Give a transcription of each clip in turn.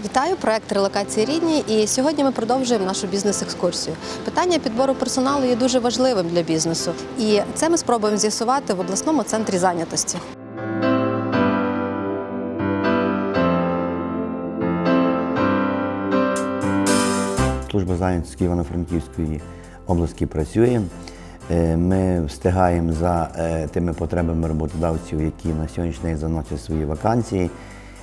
Вітаю, проект релокації рідні. І сьогодні ми продовжуємо нашу бізнес-екскурсію. Питання підбору персоналу є дуже важливим для бізнесу, і це ми спробуємо з'ясувати в обласному центрі зайнятості. Служба зайнятості Івано-Франківської області працює. Е, Ми встигаємо за е, тими потребами роботодавців, які на сьогоднішній день заносять свої вакансії.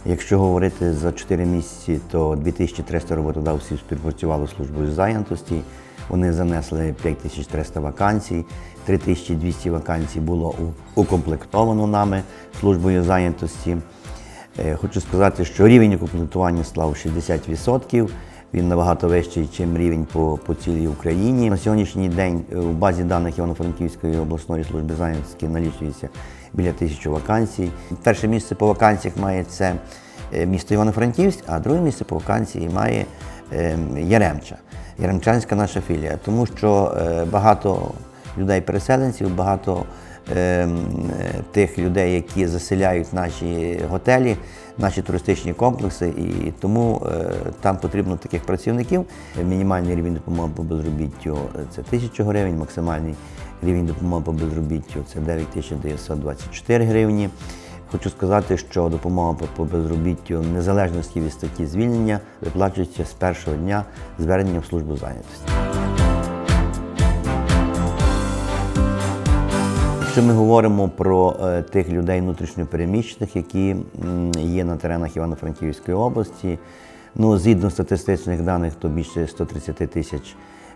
Якщо говорити за 4 місяці, то 2300 роботодавців співпрацювали з службою зайнятості. Вони занесли 5300 вакансій, 3200 вакансій було укомплектовано нами службою зайнятості. Е, Хочу сказати, що рівень укомплектування склав 60%. Він набагато вищий, ніж рівень по, по цілій Україні. На сьогоднішній день е, у базі даних Івано-Франківської обласної служби зайнятості налічується біля тисячі вакансій. Перше місце по вакансіях має це е, місто Івано-Франківськ, а друге місце по вакансії має е, Яремча, Яремчанська наша філія, тому що е, багато людей-переселенців, багато ем, тих людей, які заселяють наші готелі, наші туристичні комплекси, і тому е, там потрібно таких працівників. Мінімальний рівень допомоги по безробіттю це 1000 гривень, максимальний рівень допомоги по безробіттю це 9924 гривні. Хочу сказати, що допомога по- по безробіттю незалежності від статті звільнення виплачується з першого дня звернення в службу зайнятості. Якщо ми говоримо про е, тих людей внутрішньопереміщених, які є на теренах Івано-Франківської області, ну, згідно статистичних даних, то більше 130 тисяч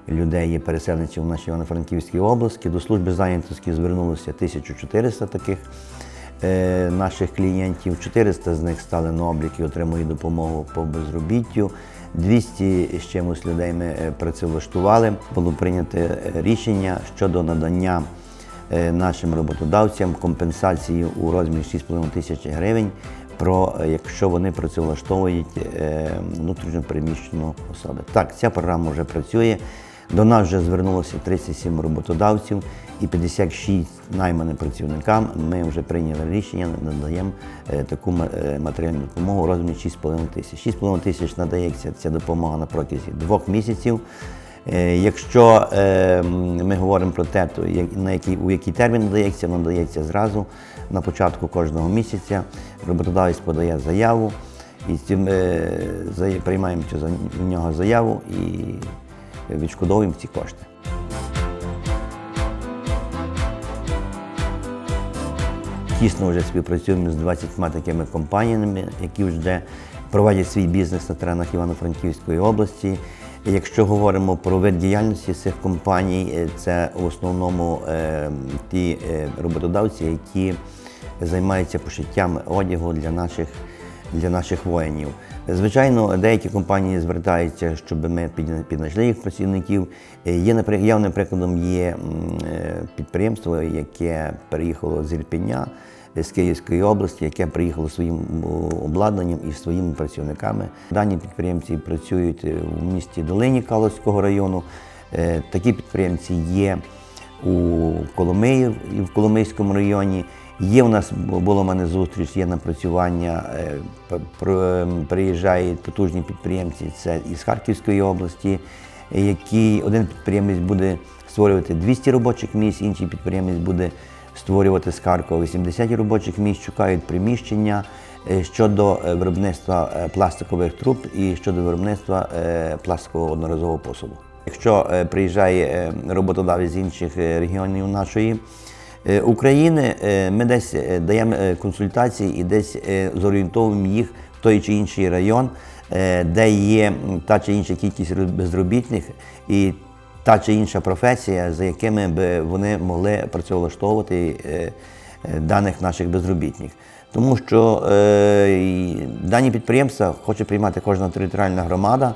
людей є переселенців в нашій Івано-Франківській області. До служби зайнятості звернулося 1400 таких е, наших клієнтів. 400 з них стали на облік і отримують допомогу по безробіттю. 200 з чимось людей ми е, працевлаштували. Було прийнято рішення щодо надання нашим роботодавцям компенсації у розмірі 6,5 тисяч гривень, е, якщо вони працевлаштовують е, внутрішньо переміщену особи. Так, ця програма вже працює. До нас вже звернулося 37 роботодавців і 56 найманим працівникам. Ми вже прийняли рішення, надаємо е, таку е, матеріальну допомогу у розмірі 6,5 тисяч. 6,5 тисяч надається ця допомога на протязі двох місяців. Е, Якщо е, ми говоримо про те, то на який, у який термін надається, воно надається зразу на початку кожного місяця. Роботодавець подає заяву, і цим е, приймаємо в нього заяву і відшкодовуємо ці кошти. Тісно вже співпрацюємо з 20 такими компаніями, які вже проводять свій бізнес на теренах Івано-Франківської області. Якщо говоримо про вид діяльності цих компаній, е, це в основному е, ті е, роботодавці, які займаються пошиттям одягу для наших для наших воїнів. Звичайно, деякі компанії звертаються, щоб ми піднайшли їх працівників. Є, явним прикладом є підприємство, яке переїхало з Ірпеня, з Київської області, яке приїхало своїм обладнанням і своїми працівниками. Дані підприємці працюють е, у місті Долині Каловського району. Е, Такі підприємці є у Коломиї і в Коломийському районі. Є у нас було в мене зустріч, є напрацювання. е, ем, Приїжджають потужні підприємці. Це із Харківської області, е, які один підприємець буде створювати 200 робочих місць, інший підприємець буде створювати з Харкова 80 робочих місць, шукають приміщення е, щодо е, виробництва е, пластикових труб і щодо виробництва пластикового одноразового посуду. Якщо приїжджає роботодавець з інших регіонів нашої України, ми десь даємо консультації і десь зорієнтовуємо їх в той чи інший район, де є та чи інша кількість безробітних і та чи інша професія, за якими б вони могли працевлаштовувати е, е, даних наших безробітних. Тому що е, дані підприємства хоче приймати кожна територіальна громада,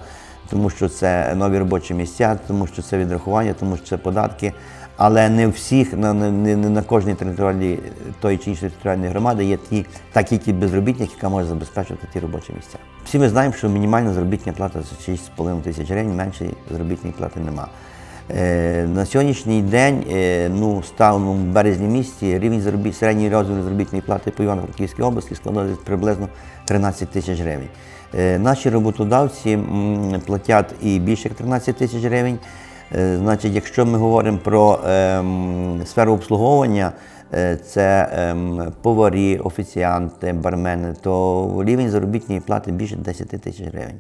тому що це нові робочі місця, тому що це відрахування, тому що це податки. Але не всіх, не, на кожній територіальній тої чи іншої територіальної громади є ті, та кількість безробітних, яка може забезпечувати ті робочі місця. Всі ми знаємо, що мінімальна заробітна плата це 6,5 тисяч гривень, меншої заробітної плати немає. Е, На сьогоднішній день, е, ну, станом в березні місяці, рівень заробіт, середньої розміру заробітної плати по Івано-Франківській області складає приблизно 13 тисяч гривень. Е, Наші роботодавці платять і більше як 13 тисяч гривень. Значить, якщо ми говоримо про ем, сферу обслуговування, це ем, поварі, офіціанти, бармени, то рівень заробітної плати більше 10 тисяч гривень.